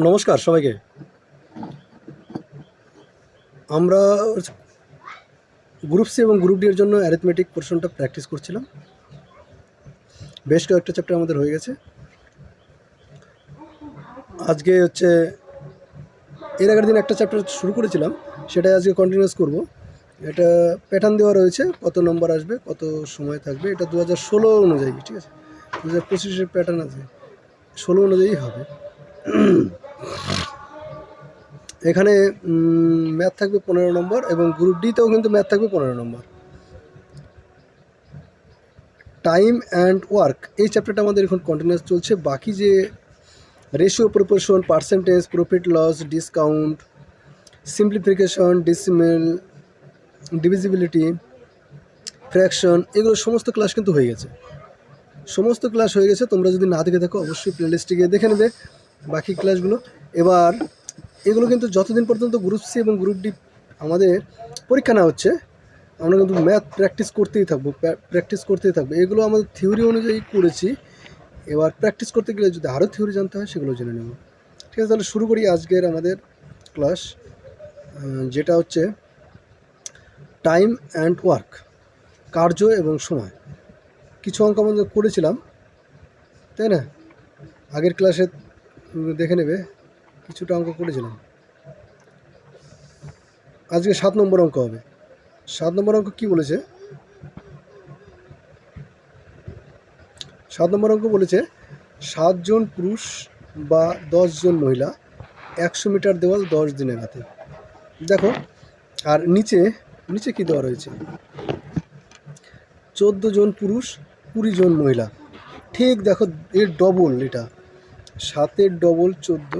নমস্কার সবাইকে। আমরা গ্রুপ সি এবং গ্রুপ ডি এর জন্য অ্যারিথমেটিক পোর্শনটা প্র্যাকটিস করছিলাম। বেশ কয়েকটা চ্যাপ্টার আমাদের হয়ে গেছে। আজকে হচ্ছে, এর আগের দিন একটা চ্যাপ্টার শুরু করেছিলাম, সেটাই আজকে কন্টিনিউস করব। এটা প্যাটার্ন দেওয়া রয়েছে, কত নম্বর আসবে, কত সময় থাকবে, এটা দু হাজার ষোলো অনুযায়ী, ঠিক আছে? দু হাজার পঁচিশের প্যাটার্ন আছে, ষোলো অনুযায়ী হবে। এখানে ম্যাথ থাকবে পনেরো নম্বর এবং গ্রুপ ডিতেও কিন্তু ম্যাথ থাকবে পনেরো নম্বর। টাইম অ্যান্ড ওয়ার্ক, এই চ্যাপ্টারটা আমাদের এখন কন্টিনিউয়াস চলছে। বাকি যে ratio proportion percentage profit loss discount simplification decimal divisibility fraction এগুলো সমস্ত ক্লাস কিন্তু হয়ে গেছে। সমস্ত ক্লাস হয়ে গেছে, তোমরা যদি না দেখে থাকো, অবশ্যই প্লেলিস্টে গিয়ে দেখে নেবে। বাকি ক্লাসগুলো এবার এগুলো কিন্তু যতদিন পর্যন্ত গ্রুপ সি এবং গ্রুপ ডি আমাদের পরীক্ষা না হচ্ছে, আমরা কিন্তু ম্যাথ প্র্যাকটিস করতেই থাকব প্র্যাকটিস করতেই থাকব। এগুলো আমাদের থিওরি অনুযায়ী করেছি। এবার প্র্যাকটিস করতে গেলে যদি আরও থিওরি জানতে হয়, সেগুলো জেনে নেব। ঠিক আছে, তাহলে শুরু করি আজকের আমাদের ক্লাস যেটা হচ্ছে টাইম অ্যান্ড ওয়ার্ক কার্য এবং সময়। কিছু অঙ্ক আমাদের করেছিলাম, তাই না? আগের ক্লাসে দেখে নেবে, কিছুটা অঙ্ক করেছিলাম। আজকে সাত নম্বর অঙ্ক হবে। সাত নম্বর অঙ্ক কি বলেছে? সাত নম্বর অঙ্ক বলেছে সাতজন পুরুষ বা দশজন মহিলা একশো মিটার দেওয়াল দশ দিনের হাতে দেখো, আর নিচে নিচে কি দেওয়া রয়েছে? চোদ্দ জন পুরুষ, কুড়ি জন মহিলা। ঠিক দেখো, এর ডবল এটা। সাতের ডবল চোদ্দ,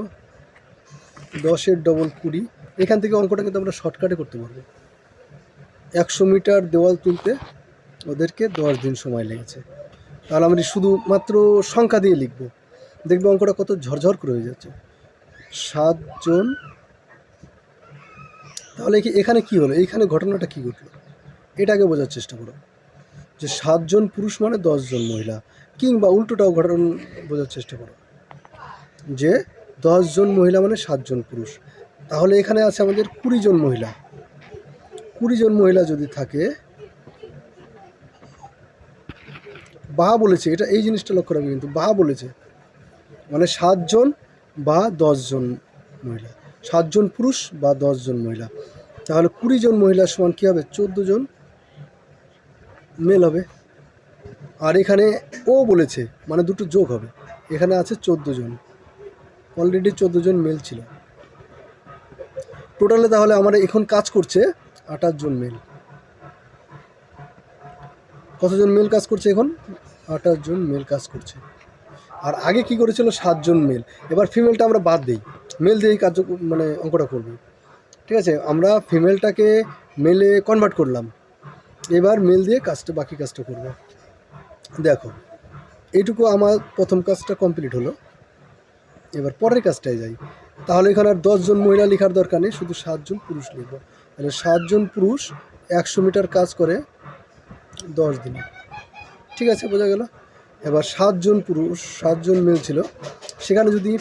দশের ডবল কুড়ি। এখান থেকে অঙ্কটা কিন্তু আমরা শর্টকাটে করতে পারব। একশো মিটার দেওয়াল তুলতে ওদেরকে দশ দিন সময় লেগেছে। তাহলে আমরা শুধুমাত্র সংখ্যা দিয়ে লিখব। দেখবে অঙ্কটা কত ঝরঝর করে হয়ে যাচ্ছে। সাতজন তাহলে কি এখানে কি হলো? এইখানে ঘটনাটা কি ঘটলো? এটাকে বোঝার চেষ্টা করো। যে সাতজন পুরুষ মানে দশজন মহিলা। কিংবা উল্টোটাও ঘটনা বোঝার চেষ্টা করো। যে দশজন মহিলা মানে সাতজন পুরুষ। তাহলে এখানে আছে আমাদের কুড়ি জন মহিলা। কুড়ি জন মহিলা যদি থাকে, বা বলেছে, এটা এই জিনিসটা লক্ষ্য রাখবে কিন্তু, বা বলেছে মানে সাতজন বা দশজন মহিলা। সাতজন পুরুষ বা দশজন মহিলা। তাহলে কুড়ি জন মহিলার সমান কী হবে? জন মেল হবে। আর এখানে ও বলেছে মানে দুটো যোগ হবে। এখানে আছে চোদ্দ জন। অলরেডি জন মেল ছিল। টোটালে তাহলে আমার এখন কাজ করছে আঠাশ জন মেল কতজন মেল কাজ করছে এখন? আঠাশ জন মেল কাজ করছে। আর আগে কি করেছিল? সাতজন মেল এবার ফিমেলটা আমরা বাদ দিই। মেল দিয়েই কার্য মানে অঙ্কটা করব। ঠিক আছে? আমরা ফিমেলটাকে মেলে কনভার্ট করলাম। এবার মেল দিয়ে কাজটা, বাকি কাজটা করব। দেখো, এইটুকু আমার প্রথম কাজটা কমপ্লিট হলো। এবার পরের কাজটায় যাই। তাহলে এখানে আর দশজন মহিলা লেখার দরকার নেই, শুধু সাতজন পুরুষ লিখব। তাহলে সাতজন পুরুষ একশো মিটার কাজ করে দশ দিনে। ঠিক আছে, বোঝা গেল? এবার সাতজন পুরুষ, সাতজন মেল ছিল। সেখানে যদি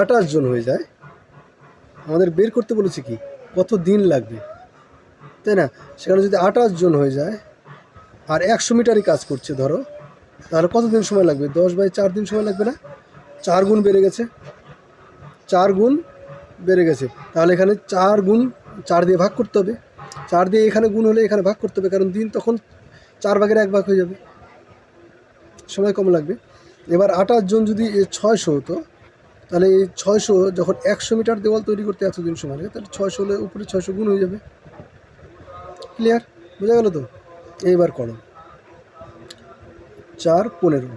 আঠাশ জন হয়ে যায়, আমাদের বের করতে বলেছে কি, কত দিন লাগবে? তাই না? সেখানে যদি আঠাশ জন হয়ে যায়, আর একশো মিটারই কাজ করছে, ধরো, তাহলে কত দিন সময় লাগবে? দশ বাই চার দিন সময় লাগবে না? চার গুণ বেড়ে গেছে। চার গুণ বেড়ে গেছে। তাহলে এখানে চার গুণ চার দিয়ে ভাগ করতে হবে। চার দিয়ে এখানে গুণ হলে এখানে ভাগ করতে হবে, কারণ দিন তখন চার ভাগের এক ভাগ হয়ে যাবে। সময় কম লাগবে। এবার আঠাশ জন যদি ছয়শো হতো, তাহলে এই ছয়শো যখন একশো মিটার দেওয়াল তৈরি করতে এতদিন সময় লাগে, তাহলে ছয়শো হলে উপরে ছয়শো গুণ হয়ে যাবে। ক্লিয়ার বোঝা গেল তো? এইবার করো। চার পনেরো।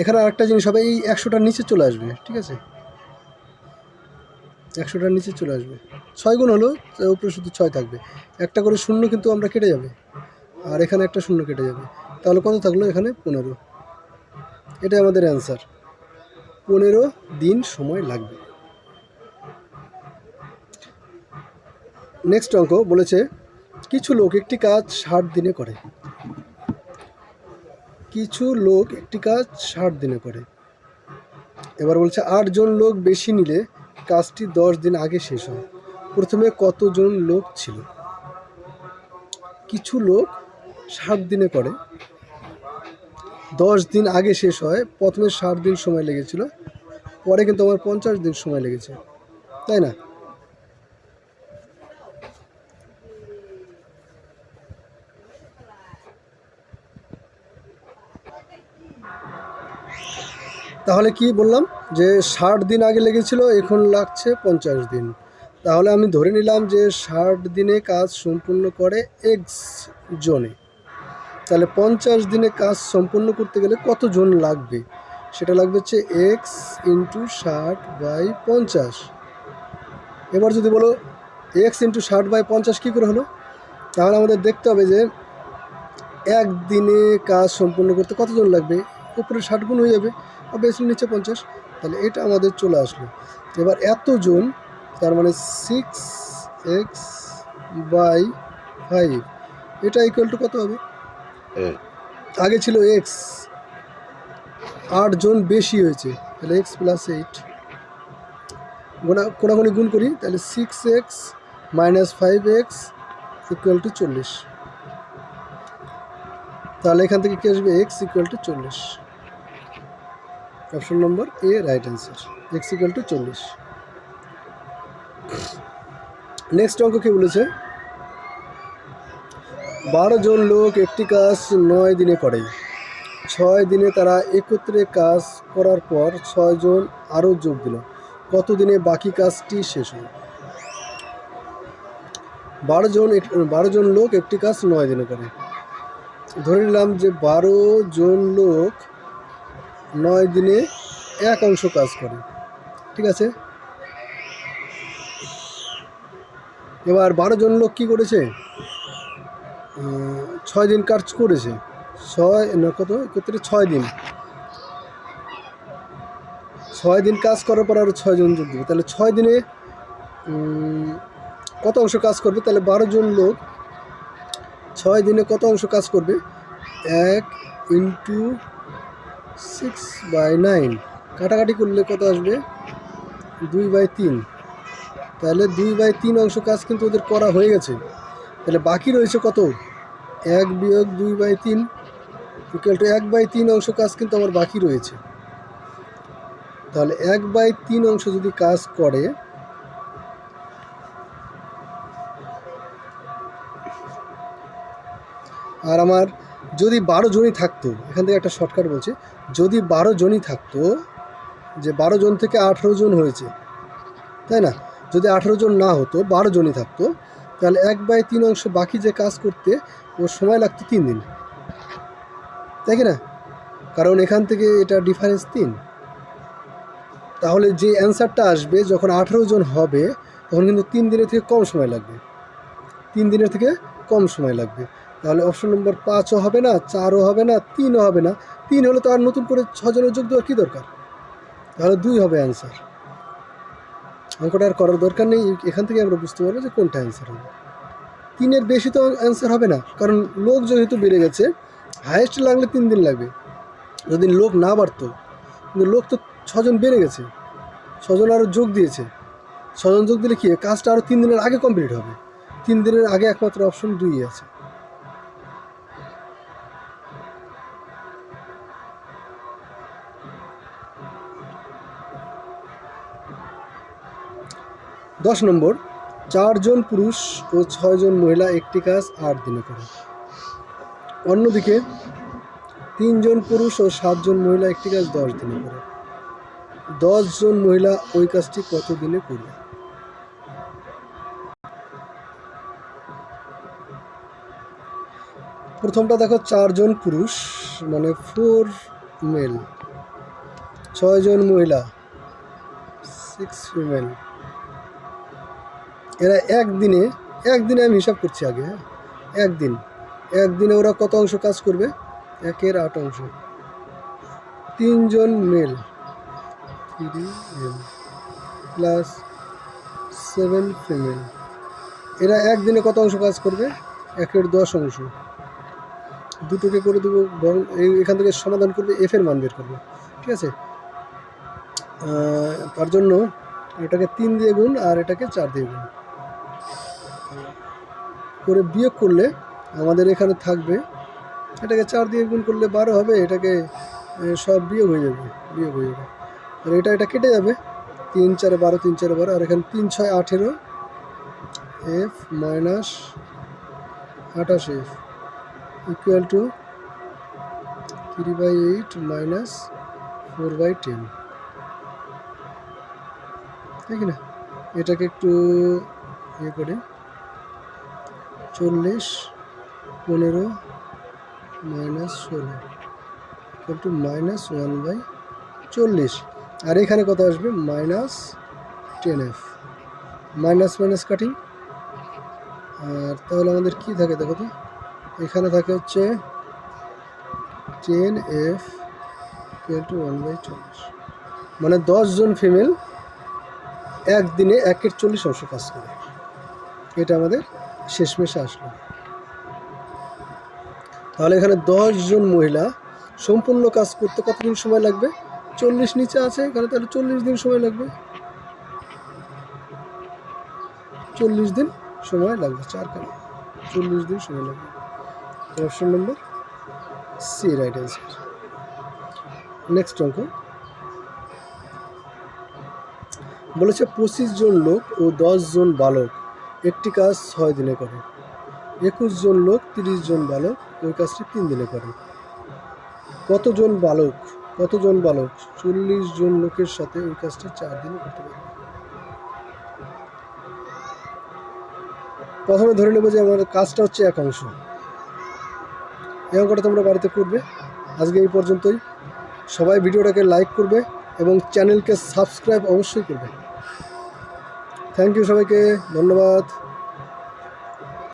এখানে আরেকটা জিনিস হবে, এই একশোটার নিচে চলে আসবে, ঠিক আছে? একশোটার নিচে চলে আসবে। ছয় গুণ হলো উপরে শুধু ছয় থাকবে। একটা করে শূন্য কিন্তু আমরা কেটে যাবে, আর এখানে একটা শূন্য কেটে যাবে। তাহলে কত থাকল এখানে? পনেরো। এটাই আমাদের অ্যান্সার পনেরো দিন সময় লাগবে। নেক্সট অঙ্ক বলেছে, কিছু লোক একটি কাজ ষাট দিনে করে। কিছু লোক একটি কাজ ষাট দিনে করে। এবার বলছে, আটজন লোক বেশি নিলে কাজটি দশ দিন আগে শেষ হয়। প্রথমে কতজন লোক ছিল? কিছু লোক ষাট দিনে করে। দশ দিন আগে শেষ হয়, প্রথমে ষাট দিন সময় লেগেছিল, পরে কিন্তু আমার পঞ্চাশ দিন সময় লেগেছে। তাই না? তাহলে কি বললাম যে ষাট দিন আগে লেগেছিল, এখন লাগছে পঞ্চাশ দিন। তাহলে আমি ধরে নিলাম যে ষাট দিনে কাজ সম্পূর্ণ করে এক্স জনে। তাহলে পঞ্চাশ দিনে কাজ সম্পূর্ণ করতে গেলে কত জন লাগবে? সেটা লাগবে হচ্ছে এক্স ইন্টু ষাট বাই পঞ্চাশ। এবার যদি বলো এক্স ইন্টু ষাট বাই পঞ্চাশ কী করে হলো? তাহলে আমাদের দেখতে হবে যে একদিনে কাজ সম্পূর্ণ করতে কতজন লাগবে? উপরে ষাট গুণ হয়ে যাবে আর বেশি নিচে পঞ্চাশ তাহলে এটা আমাদের চলে আসলো। এবার এতজন তার মানে সিক্স এক্স বাই ফাইভ এটা ইকুয়াল টু কত হবে? আগে ছিল এক্স আটজন বেশি হয়েছে তাহলে এক্স প্লাস এইট গোনা কোনাগুনি গুণ করি তাহলে six x minus five x equal to চল্লিশ। তাহলে এখান থেকে কী আসবে? এক্স ইকুয়াল টু চল্লিশ। Option number A right answer x equal to চল্লিশ। নেক্সট অঙ্ক কী বলেছে? বারো জন লোক একটি কাজ নয় দিনে করে। ছয় দিনে তারা একত্রে কাজ করার পর ছয়জন আরও যোগ দিল। কত দিনে বাকি কাজটি শেষ হল বারো জন বারো জন লোক একটি কাজ নয় দিনে করে। ধরে নিলাম যে বারো জন লোক নয় দিনে এক অংশ কাজ করে। ঠিক আছে? এবার বারো জন লোক কী করেছে? ছয় দিন কাজ করেছে। ছয় কত? একত্রে ছয় দিন। ছয় দিন কাজ করার পর আরও ছয়জন যোগ দেবে। তাহলে ছয় দিনে কত অংশ কাজ করবে? তাহলে বারো জন লোক ছয় দিনে কত অংশ কাজ করবে? এক ইন্টু সিক্স বাই নাইন। কাটাকাটি করলে কত আসবে? দুই বাই তিন। তাহলে দুই বাই তিন অংশ কাজ কিন্তু ওদের করা হয়ে গেছে। তাহলে বাকি রয়েছে কত? এক বিয়োগ দুই বাই তিন ইকুয়াল টু এক বাই তিন অংশ কাজ কিন্তু আমার বাকি রয়েছে। তাহলে এক বাই তিন অংশ যদি কাজ করে, আর আমার যদি বারো জনই থাকতো, এখান থেকে একটা শর্টকাট বলছে, যদি বারো জনই থাকতো, যে বারো জন থেকে আঠেরো জন হয়েছে, তাই না? যদি আঠেরো জন না হতো, বারো জনই থাকতো, তাহলে এক বাই তিন অংশ বাকি যে কাজ করতে, ওর সময় লাগতো তিন দিন। তাই না? কারণ এখান থেকে এটা ডিফারেন্স তিন। তাহলে যে অ্যান্সারটা আসবে, যখন আঠেরো জন হবে, তখন কিন্তু তিন দিনের থেকে কম সময় লাগবে। তিন দিনের থেকে কম সময় লাগবে। তাহলে অপশন নম্বর পাঁচও হবে না, চারও হবে না, তিনও হবে না। তিন হলে তো আর নতুন করে ছজনের যোগ দেওয়ার কী দরকার? তাহলে দুই হবে অ্যান্সার অঙ্কটা আর করার দরকার নেই, এখান থেকে আমরা বুঝতে পারব যে কোনটা অ্যান্সার হবে। তিনের বেশি তো অ্যান্সার হবে না, কারণ লোক যেহেতু বেড়ে গেছে হায়েস্ট লাগলে তিন দিন লাগবে। যদি লোক না বাড়তো, কিন্তু লোক তো ছজন বেড়ে গেছে, ছজন আরও যোগ দিয়েছে। ছজন যোগ দিলে কি, কাজটা আরও তিন দিনের আগে কমপ্লিট হবে। তিন দিনের আগে একমাত্র অপশন দুই আছে। দশ নম্বর, চারজন পুরুষ ও ছয়জন মহিলা একটি কাজ আট দিনে করে। অন্যদিকে, তিনজন পুরুষ ও সাতজন মহিলা একটি কাজ দশ দিনে করে। দশজন মহিলা ওই কাজটি কত দিনে করবে? প্রথমটা দেখো, চারজন পুরুষ মানে ফোর মেল ছয়জন মহিলা সিক্স ফিমেল এরা একদিনে একদিনে আমি হিসাব করছি আগে হ্যাঁ? একদিন। একদিনে ওরা কত অংশ কাজ করবে? একের আট অংশ। তিনজন male. Three plus seven female এরা একদিনে কত অংশ কাজ করবে? একের দশ অংশ। দুটোকে করে দেবো, বরং এখান থেকে সমাধান করবে এফ এর মান বের করবে। ঠিক আছে? তার জন্য এটাকে তিন দিয়ে গুণ আর এটাকে চার দিয়ে গুণ। করে বিয়োগ করলে আমাদের এখানে থাকবে। এটাকে চার দিয়ে গুণ করলে বারো হবে, এটাকে সব বিয়োগ হয়ে যাবে, বিয়োগ হয়ে যাবে। আর এটা এটা কেটে যাবে। তিন চারে বারো, তিন চারে বারো, আর এখানে তিন ছয় আঠেরো, এফ মাইনাস আঠাশ F equal to three by eight minus four by ten. ঠিক না? এটাকে একটু ইয়ে করে চল্লিশ, পনেরো মাইনাস ষোলো equal to minus one by চল্লিশ। আর এখানে কত আসবে? Minus ten F minus minus cutting আর তাহলে আমাদের কি থাকে দেখো তো? এখানে থাকে হচ্ছে ten F to one by চল্লিশ। মানে দশজন ফিমেল একদিনে একের চল্লিশ অংশ কাজ করে। এটা আমাদের শেষমেশে আসলো। তাহলে এখানে জন মহিলা, সম্পূর্ণ কাজ করতে কতদিন সময় লাগবে? চল্লিশ নিচে আছে এখানে, তাহলে চল্লিশ দিন সময় লাগবে। চল্লিশ দিন সময় লাগবে চার কেন চল্লিশ দিন সময় লাগবে। Option number C, right answer. Next অঙ্ক। বলেছে পঁচিশ জন লোক ও দশ জন বালক। একটি কাজ ছয় দিনে করে। একুশ জন লোক, তিরিশ জন বালক ওই কাজটি তিন দিনে করে। কতজন বালক কতজন বালক, চল্লিশ জন লোকের সাথে ওই কাজটি চার দিনে করতে পারে প্রথমে ধরে নেব যে আমার কাজটা হচ্ছে এক অংশ। এই অঙ্কটা তোমরা বাড়িতে করবে। আজকে এই পর্যন্তই। সবাই ভিডিওটাকে লাইক করবে এবং চ্যানেলকে সাবস্ক্রাইব অবশ্যই করবে। থ্যাংক ইউ সবাইকে ধন্যবাদ।